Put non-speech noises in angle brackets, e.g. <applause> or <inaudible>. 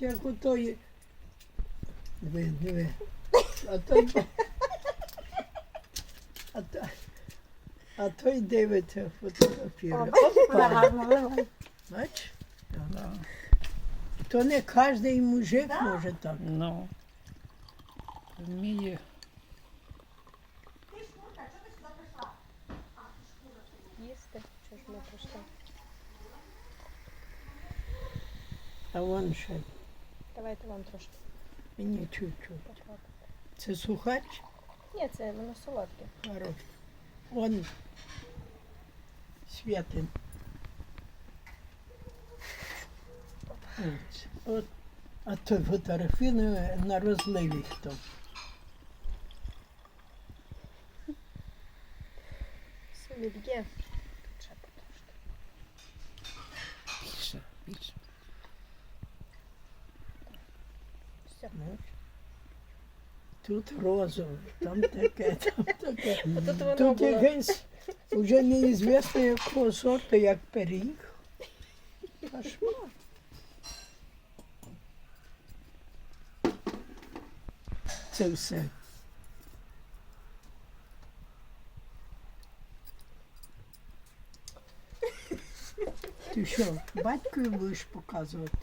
як у тої. Диви, диви. А той. А, то- а той дивиться виглядає. бач? То не кожен мужик може так. Ну. Вміє. Їсти. Що ж ми прийшли? А вон ще Давайте вам трошки мені чуть-чуть. Це сухач? Ні, це воно солодке. Хорош. Вон святин. От, от. А то фотографіни на розливі хто. Сомельє. Тут ще потрошки. Більше, більше. Ну. Тут розове, там таке, там таке. <laughs> Тут воно Тут було. вже неізвісно якого сорту, як пиріг. Кошмар. Це все. Ти що, батькові будеш показувати?